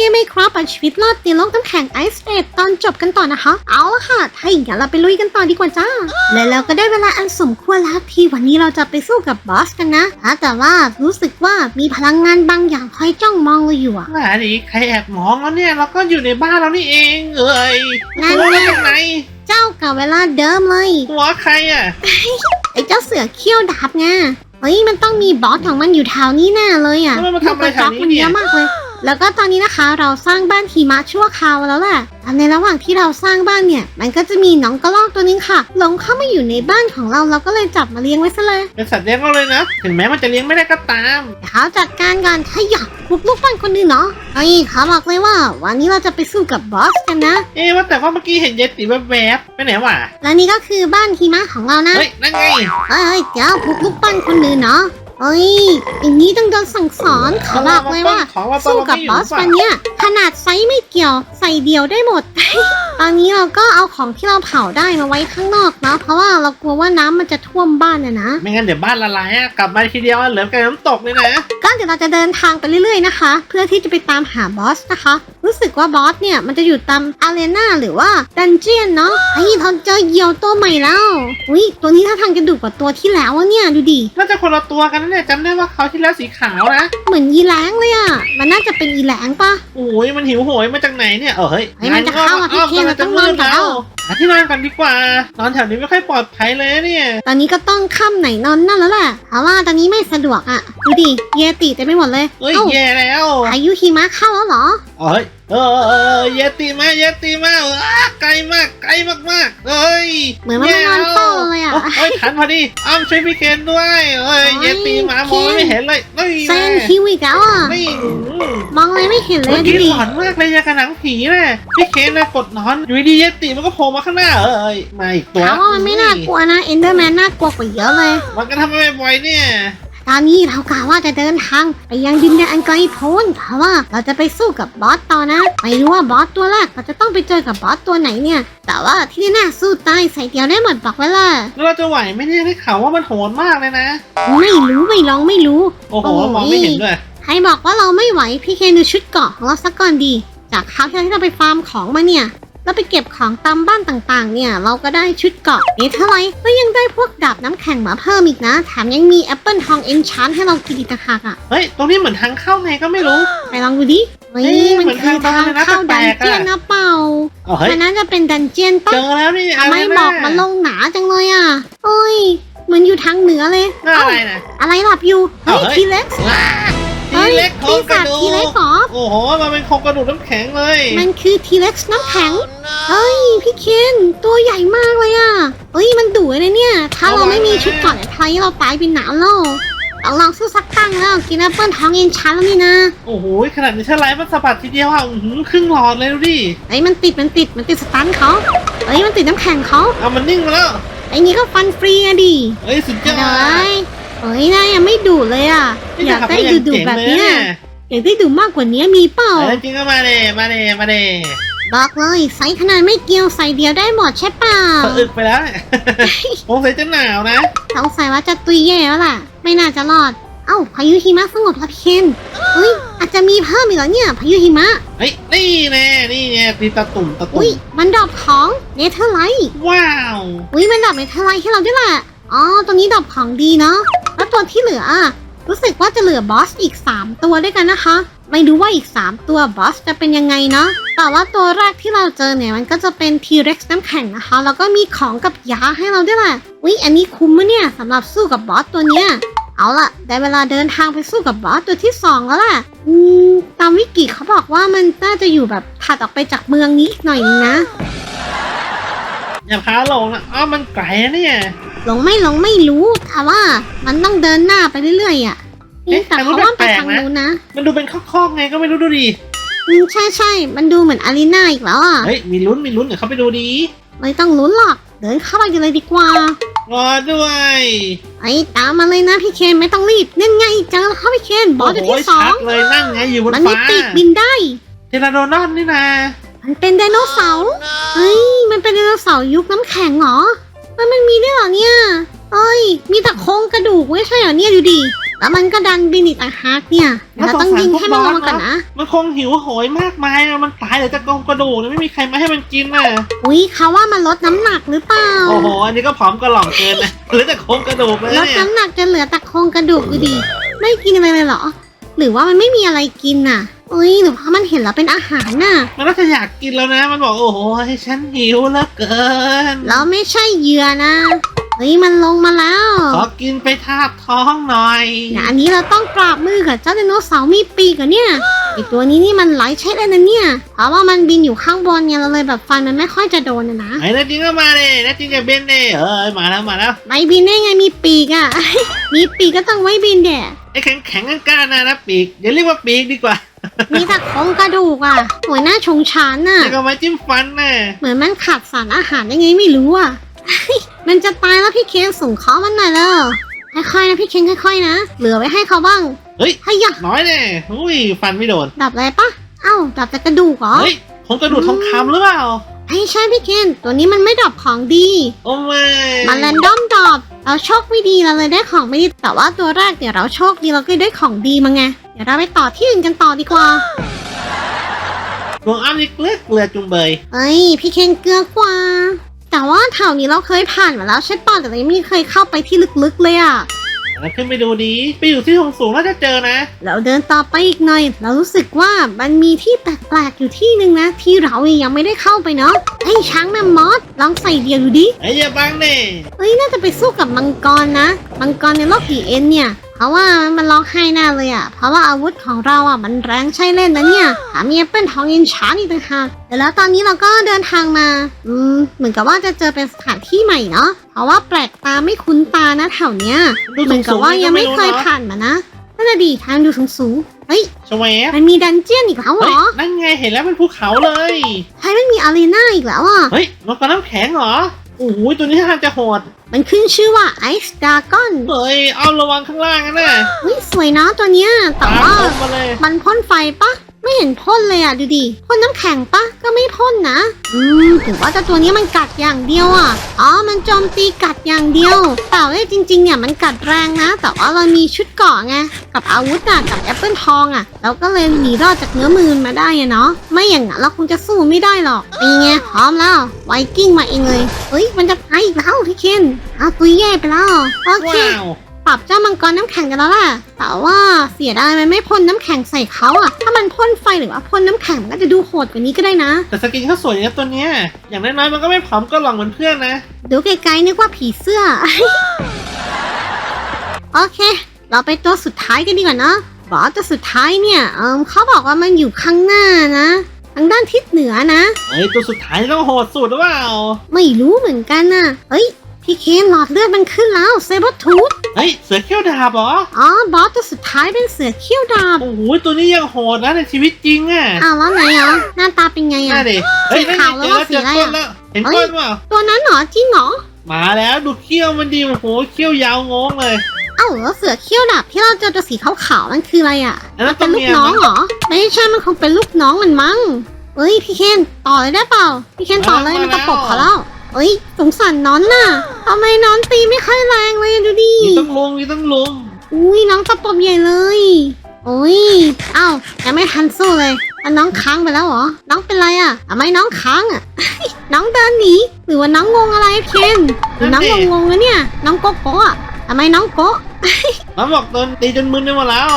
เกมไม่ครับเอาชีวิตรอดในโลกน้ำแข็งไอซ์เอดตอนจบกันต่อนะคะ เอาละค่ะ ถ้าอย่างนั้นเราไปลุยกันต่อดีกว่าจ้า และเราก็ได้เวลาอันสมควรแล้วที่วันนี้เราจะไปสู้กับบอสกันนะอะแต่ว่ารู้สึกว่ามีพลังงานบางอย่างคอยจ้องมองเราอยู่อะว่าดิใครแอบมองแล้วเนี่ยเราก็อยู่ในบ้านเรานี่เองเอ้ยนั่นหัวไงมาจากไหนเจ้ากับเวลาเดิมเลยหัวใครอะไอ้เจ้าเสือเขี้ยวดาบไงเฮ้ยมันต้องมีบอสของมันอยู่แถวนี้แน่เลยอะแล้วมันมาทำอะไรแถวนี้มันเนี่เยยอะมากเลย แล้วก็ตอนนี้นะคะเราสร้างบ้านหิมะชั่วคราวแล้วแหละแต่ในระหว่างที่เราสร้างบ้านเนี่ย มันก็จะมีน้องกระรอกตัวนึงค่ะหลงเข้ามาอยู่ในบ้านของเราเราก็เลยจับมาเลี้ยงไว้ซะเลยเป็นสัตว์เลี้ยงเราเลยนะ ถึงแม้มันจะเลี้ยงไม่ได้ก็ตามเดี๋ยวเขาจัดการกันถ้าอยากบุกลุกบ้านคนอื่นเนาะเฮ้ยเขาบอกเลยว่า วันนี้เราจะไปสู้กับบอสกันนะ เอ๊ะว่าแต่ว่าเมื่อกี้เห็นเยติแวบๆไปไหนวะและนี่ก็คือบ้านหิมะของเรานะเฮ้ยนั่นไงเอ้ยเดี๋ยวบุกลุกบ้านคนอื่นเนาะ เอ้ยอย่างนี้ต้องโดนสั่งสอนเขาบอกเลยว่าของว่า สู้กับบอสวันเนี้ยขนาดไซส์ไม่เกี่ยว ใส่เดียวได้หมด ตอนนี้เราก็เอาของที่เราเผาได้มาไว้ข้างนอกเนาะเพราะว่าเรากลัวว่าน้ำมันจะท่วมบ้านนะนะ ไม่งั้นเดี๋ยวบ้านละลายอะกลับมาทีเดียวอะเหลือแต่น้ำตกเลยนะก็เดี๋ยวเราจะเดินทางไปเรื่อยๆนะคะ เพื่อที่จะไปตามหาบอสนะคะ รู้สึกว่าบอสเนี่ยมันจะอยู่ตามอารีนาหรือว่าดันเจียนเนาะเฮ้ยเราเจอเหยี่ยวตัวใหม่แล้วอุ้ยตัวนี้ท่าทางจะดุกว่าตัวที่แล้วอะเนี่ยดูดิน่าจะคนละตัวกันนะเนี่ยจำได้ว่าเขาวที่แล้วสีขาวนะเหมือนยีแรงเลยอะมันน่าจะเป็นอีแรงปะ โอ้ยมันหิวโหยมาจากไหนเนี่ยเออเฮ้ยเฮ้ยมันจะเข้ามาพี่เคนเราต้องนอนกันแล้วหาที่นอนกันดีกว่านอนแถวนี้ไม่ค่อยปลอดภัยเลยเนี่ย ตอนนี้ก็ต้องค่ำไหนนอนนั่นแล้วแหละเพราะว่าตอนนี้ไม่สะดวกอะดูดิ เยติเต็มไปหมดเลยเอ้ยเอ้าแย่แล้วพายุหิมะเข้าแล้วเหรอ เอ้ย เออเยติมาเยติมาออไกลมากไกลมากๆเอ้ยเหมือนมันมานอนเฝ้าเลยอะเอ้ยทันพอดีอ้อมช่วยพี่เคนด้วยเอ้ยเยติมามองเคนไม่เห็นเลยนี่เซนคิวอีกแล้วอะนี่มองอะไรไม่เห็นเลยดิหลอนมากเลยอยากับหนังผีเลยพี่เคนเลยกดนอนอยู่ดีเยติมันก็โผล่มาข้างหน้าเอ้ยมาอีกตัวถามว่ามันไม่น่ากลัวนะเอนเดอร์แมนน่ากลัวกว่าเยอะเลย มันก็ทำไม่บ่อยเนี่ย ตอนนี้เรากะว่าจะเดินทางไปยังดินแดนอันไกลโพ้นเพราะว่าเราจะไปสู้กับบอสต่อนะไม่รู้ว่าบอสตัวแรกเราจะต้องไปเจอกับบอสตัวไหนเนี่ย แต่ว่าที่แน่ๆสู้ตายใส่เดียวได้หมดบอกไว้เลยแล้วเราจะไหวไหมเนี่ยได้ข่าวว่ามันโหดมากเลยนะ ไม่รู้ไม่ลองไม่รู้โอ้โหโอ้ยมองไม่เห็นด้วย ใครบอกว่าเราไม่ไหวพี่เคนดูชุดเกราะของเราสักก่อนดี จากคราวที่แล้วที่เราไปฟาร์มของมาเนี่ย เราไปเก็บของตามบ้านต่างๆ เนี่ย เราก็ได้ชุดเกราะเนเธอร์ไลท์แล้วยังได้พวกดาบน้ำแข็งมาเพิ่มอีกนะ แถมยังมีแอปเปิลทองเอนชานให้เรากินอีกต่างหากอะ เฮ้ย ตรงนี้เหมือนทางเข้าไงก็ไม่รู้ ไปลองดูดิเฮ้เอ๊ะยมันเหมือนคือทางทางเข้าแปลดันกๆอะเจียนนะเปล่าอ๋อเฮ้ยมันน่าจะเป็นดันเจียนเจปะอแล้วนี่ทำไมะรนะบอกมันลงหนาจังเลยอะเอ้ยเหมันอยู่ทางเหนือเลยน่าเอ้าอะไรนะอะไรหลับอยู่เฮ้ยเอ้าเฮ้ยทีเล็ก ว้าเฮ้ทียเล็กโครปีงกระศาจดูทีเล็กกเหรอโอ้โหมันเป็นโครงกระดูกน้ำแข็งเลย มันคือทีเล็กน้ำแข็งเฮ้ยพี่เคนตัวใหญ่มากเลยอะเฮ้ยมันดุเลยเนี่ย ถ้าเราไม่มีชุดเก่อนไทยเราตายเป็นหนาวแล้วต้องลองสู้สักตั้งแล้วกินแอปเปิลท้องเอ็นชันแล้วนี่นะ โอ้โหขนาดนี้ถ้าไลฟ์มันสะบัดทีเดียวอะอื้อหือครึ่งหลอดเลยดูดิเฮ้ยมันติดมันติดมันติดสตันเขาเฮ้ยมันติดน้ำแข็งเขาเอามันนิ่งมาแล้วไอ้นี่ก็ฟันฟรีอะดิเฮ้ยสุดยอเดี๋ยวด เฮ้ยนายยังไม่ดุเลยอะ นี่อยากจะได้ทำดุงดุเจ๋งแบบเลยเนี้ยเนี่ยอยากได้ดุมากกว่านี้มีเปล่า เออจริงก็มาเลยมาเลยมาเลยบอกเลยไซส์ขนาดไม่เกี่ยวใส่เดียวได้หมดใช่เปล่าสะอึกไปแล้วเนี่ยสงสัยจะหนาวนะสงสัยว่าจะตุยแย่แล้วล่ะ ไม่น่าจะรอด เอ้าพายุหิมะสงบแล้วพี่เคนเฮ้ยอาจจะมีเพิ่มอีกแล้วเนี่ยพายุหิมะ เฮ้ยนี่แน่นี่แน่ตีตะตุ่มตะตุ่อุ้ยมมันดรอปของเนเธอร์ไลท์ว้าว อุ้ยมันดรอปเนเธอร์ไลท์ให้เราด้วยแหละอ๋อตัวนี้ดรอปของดีเนาะแล้ว ตัวที่เหลือรู้สึกว่าจะเหลือบอสอีก 3 ตัวด้วยกันนะคะ ไม่รู้ว่าอีก 3 ตัวบอสจะเป็นยังไงเนาะแต่ว่าตัวแรกที่เราเจอเนี่ยมันก็จะเป็นทีเร็กซ์น้ำแข็งนะคะ แล้วก็มีของกับยาให้เราด้วยแหละอุ้ยอันนี้คุ้มมะเนี่ยสำหรับสู้กับบอสตัวเนี้ยเอาล่ะ ได้เวลาเดินทางไปสู้กับบอสตัวที่สองแล้วล่ะ อืม ตามวิกิเขาบอกว่ามันน่าจะอยู่แบบถัดออกไปจากเมืองนี้อีกหน่อยนึงนะ อย่าพาลงนะ อ้าวมันไกลนะเนี่ย หลงไม่หลงไม่รู้แต่ว่ามันต้องเดินหน้าไปเรื่อยๆอะนี่เอ๊ะแต่แต่เขามันว่าไปแปลกๆทางนะ นู้นนะมันดูเป็นคอกๆไงก็ไม่รู้ดูดิอืมใช่ใช่มันดูเหมือนอารีนาอีกแล้วอะเฮ้ยมีลุ้นมีลุ้นเดี๋ยวเขาไปดูดีไม่ต้องลุ้นหรอกเดินเข้าไปกันเลยดีกว่ารอด้วยไอ้ตามมาเลยนะพี่เคนไม่ต้องรีบนั่นไงเจอแล้วครับพี่เคนบอสตัวโอ้โหที่สอชังดเลยนั่นไงอยู่บนมันมีฟ้าปีกบินได้ เทราโดนอนนี่นะมันเป็นไดโนเสาร์เฮ้ยมันเป็นไดโนเสาร์ยุคน้ำแข็งเหรอ มันมันมีด้วยเหรอเนี่ยเอ้ย มีแต่โครงกระดูกไม่ใช่เหรอเนี่ยดูดิ แล้วมันก็ดันบินอีกต่างหากเนี่ยเดี๋ยวเราต้องยิงให้มันลงมาก่อนนะ มันคงหิวโหยมากมายนะมันตายเหลือแต่กรงกระดูกนะไม่มีใครมาให้มันกินน่ะ อุ้ยเขาว่ามันลดน้ำหนักหรือเปล่า โอ้โห อันนี้ก็ผอมกระหล่องเกินนะเหลือแต่โครงกระดูกเลยลดเนี่ย น้ำหนักจะเหลือแต่โครงกระดูกอยู่ดีไม่กินอะไรเลยเหรอ หรือว่ามันไม่มีอะไรกินน่ะ อุ้ยหรือเพราะมันเห็นแล้วเป็นอาหารน่ะ มันก็จะอยากกินแล้วนะ มันบอกโอ้โหฉันหิวเหลือเกินแล้วไม่ใช่เหยื่อนะเฮ้ยมันลงมาแล้วขอกินไปทาบท้องหน่อยนะอันนี้เราต้องปราบมือกับเจ้าไดโนเสาร์มีปีกเหรอเนี่ยไอตัวนี้นี่มันไหลใช้เลยนะเนี่ย เพราะว่ามันบินอยู่ข้างบนเนี่ยเราเลยแบบฟันมันไม่ค่อยจะโดนนะนะไอ้นั่นจริงก็มาเลยนั่นจริงจะเบนเด้เอ้ยมาแล้วมาแล้วไม่บินได้ไงมีปีกอะ่ะมีปีกก็ต้องไว้บินแดดไอ้แข็งแข็งๆก้านๆนะนะปีกอย่าเรียกว่าปีกดีกว่า มีแต่โครงกระดูกอะ่ะหัวหน้าชงชานน่ะ นี่ก็ไม้จิ้มฟันน่ะเหมือนมันขาดสารอาหารยังไงไม่รู้อะ มันจะตายแล้วพี่เคนส่งเขามันหน่อยแล้วค่อยๆนะพี่เคนค่อยๆนะ เหลือไว้ให้เขาบ้างเฮ้ย ให้ยะน้อยแน่อุ้ยฟันไม่โดน ดับอะไรปะเอ้าดับแต่กระดูกเหรอ เฮ้ยคงกระดูกทองคำหรือเปล่าไอ้ใช่พี่เคนตัวนี้มันไม่ดับของดี โอ้ไม่มันแรนดอมดรอปเราโชคไม่ดีเราเลยได้ของไม่ดี แต่ว่าตัวแรกเดี๋ยวเราโชคดีเราก็ได้ของดีมาไงเดี๋ยวเราไปต่อที่อื่นกันต่อดีกว่าดวงอ้ำนี่เกลือเกลือจุงเบย เอ้ย พี่เคนเกลือกว่า แต่ว่าแถวนี้เราเคยผ่านมาแล้วใช่ป่ะแต่เรายังไม่เคยเข้าไปที่ลึกๆเลยอะแล้วขึ้นไปดูดี ไปอยู่ที่สูงสูงๆน่าจะเจอนะ เราเดินต่อไปอีกหน่อย เรารู้สึกว่ามันมีที่แปลกๆอยู่ที่หนึ่งนะ ที่เรายังไม่ได้เข้าไปเนาะไอ้ช้างแมมมอสลองใส่เดียวดูดิ ไอ้อยาบังเน่เอ้ยน่าจะไปสู้กับมังกรนะ มังกรในโลกผีเอ็นเนี่ย เพราะว่ามันร้องไห้แน่เลยอะ เพราะว่าอาวุธของเราอะมันแรงใช่เล่นนะเนี่ยถามีแอปเปิลทองเอ็นชาร์อีกต่างหากแต่แล้วตอนนี้เราก็เดินทางมา อืม เหมือนกับว่าจะเจอเป็นสถานที่ใหม่เนาะ เพราะว่าแปลกตาไม่คุ้นตานะแถวเนี้ยดูเหมือนกับว่ายังไม่เคยผ่านผ่านมานะนั่นน่ะดีทางดูสูงๆเฮ้ยชเวฟมันมีดันเจียนอีกแล้วเหรเฮ้ยอนั่นไงเห็นแล้วเป็นภูเขาเลย ใช่มันมีอารีนาอีกแล้วอะ เฮ้ยมันก็น้ำแข็งเหรอ โอ้โหตัวนี้ท่าทางจะโหดมันขึ้นชื่อว่าไอซ์ดากอนเฮ้ยเอาระวังข้างล่างกันนะเฮ้ยสวยนะตัวเนี้ยแต่ตามว่าลงมาเลยมันพ่นไฟปะ ไม่เห็นพ่นเลยอะดูดิพ่นน้ำแข็งปะก็ไม่พ่นนะอืมถือว่าเจ้าตัวนี้มันกัดอย่างเดียวอะอ๋อมันโจมตีกัดอย่างเดียวแต่ว่าจริง ๆ เนี่ยมันกัดแรงนะ แต่ว่าเรามีชุดเกาะไงกับอาวุธอะกับแอปเปิลทองอะเราก็เลยหนีรอดจากเนื้อมือมาได้เนาะไม่อย่างนั้นเราคงจะสู้ไม่ได้หรอกนี่ไงพร้อมแล้วไวกิ้งมาเองเลยเฮ้ยมันจะไปอีกแล้วพี่เคนเอาตัวแย่ไปแล้วโอเคว้าว ปรับเจ้ามังกรน้ำแข็งกันแล้วล่ะแต่ว่าเสียดายมันไม่พ่นน้ำแข็งใส่เขาอะถ้ามันพ่นไฟหรือว่าพ่นน้ำแข็งมันก็จะดูโหดกว่านี้ก็ได้นะ แต่สกินเขาสวยนะตัวเนี้ยอย่างน้อยๆมันก็ไม่ผอมก็หล่องเหมือนเพื่อนนะ ดูไกลๆนึกว่าผีเสื้อ โอเค เราไปตัวสุดท้ายกันดีกว่านะบอสตัวสุดท้ายเนี่ยเออเขาบอกว่ามันอยู่ข้างหน้านะทางด้านทิศเหนือนะ เฮ้ยตัวสุดท้ายต้องโหดสุดหรือเปล่า ไม่รู้เหมือนกันนะเฮ้ย พี่เคนหลอดเลือดมันขึ้นแล้วเซเบอร์ทูธเฮ้ย เสือเขี้ยวดาบเหรอ อ๋อ บอสตัวสุดท้ายเป็นเสือเขี้ยวดาบ โอ้โห ตัวนี้ยังโหดนะในชีวิตจริงอะอ้าวแล้วไหนอะหน้าตาเป็นไงน่าอะเด็เฮ้ยนั่นขาวไงแล้วเจอว่าแล้วเจอสีอะไรก้นอะแล้วเห็นเฮ้ยก้นเปล่าตัวนั้นเหรอจริงเหรอ มาแล้วดูเขี้ยวมันดีโอ้โหเขี้ยวยาวงงเลยเอ้าแล้วเสือเขี้ยวดาบที่เราเจอตัวสีขาวๆมันคืออะไรอะอันนั้มันนเป็นลูกตัวเมียน้องมั้งเหรอ ไม่ใช่ มันคงเป็นลูกน้องมันมั้งเอ้ยพี่เคนต่อเลยได้เปล่า พี่เคนต่อเลยมาแล้วมันตะปบเขาแล้ว เอ้ยสงสารน้อนน่ะทำไมน้อนตีไม่ค่อยแรงเลยดูดิ มีต้องลงมีต้องลง อุ้ยน้องตะปบใหญ่เลย โอ้ยเอ้ายังไม่ทันสู้เลยแล้วน้องค้างไปแล้วเหรอ น้องเป็นไรอะทำไมน้องค้างอะ น้องเดินหนี หรือว่าน้องงงอะไรพี่เคนหรือน้องงงงๆนะเนี่ย น้องโกโก้อะทำไมน้องโกะน้องบอกโดนตีจนมึนไปหมดแล้ว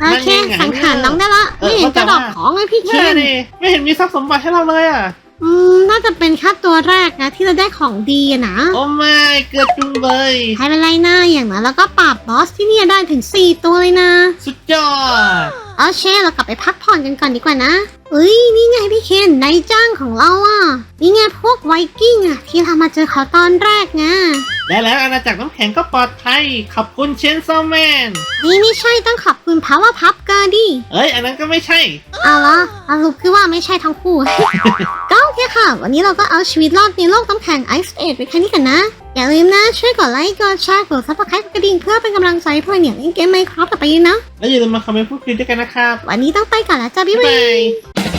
โอเคสังหารน้องได้ละ เออไม่เห็นจะเข้าใจดอกว่า ของเลยพี่เคแค่นนี้ไม่เห็นมีทรัพย์สมบัติให้เราเลยอะ อืมน่าจะเป็นแค่ตัวแรกนะ ที่เราได้ของดีอะนะ โอ้ไม่เกือบจุงเบยให้เป็นไรหน้าอย่างนั้นแล้วก็ปราบบอสที่เนี่ยได้ถึง 4 ตัวเลยนะ สุดยอดโอเคเรากลับไปพักผ่อนกันก่อนดีกว่านะเอ้ยนี่ไงพี่เคนนายจ้างของเราอะนี่ไงพวกไวกิ้งอะที่เรามาเจอเขาตอนแรกไงและแล้วอาณาจักรน้ำแข็งก็ปลอดภัย ขอบคุณเชนซอแมน นี่ไม่ใช่ต้องขอบคุณพาวเวอร์พับเกอร์ดิ เอ้ย อันนั้นก็ไม่ใช่ เอาละสรุปคือว่าไม่ใช่ทั้งคู่ ก็โอเคค่ะ วันนี้เราก็เอาชีวิตรอดในโลกน้ำแข็งไอซ์เอไปแค่นี้กันนะ อย่าลืมนะ ช่วยกดไลค์กดแชร์กดซับสไครต์กดกระดิ่งเพื่อเป็นกำลังใจให้พวกเนี่ยเล่นเกมไมค์ครับต่อไปนะ แล้วอย่าลืมมาคอมเมนต์พูดคุยด้วยกันนะครับ วันนี้ต้องไปก่อนแล้วจ้าบ๊ายบ๊ายบาบายย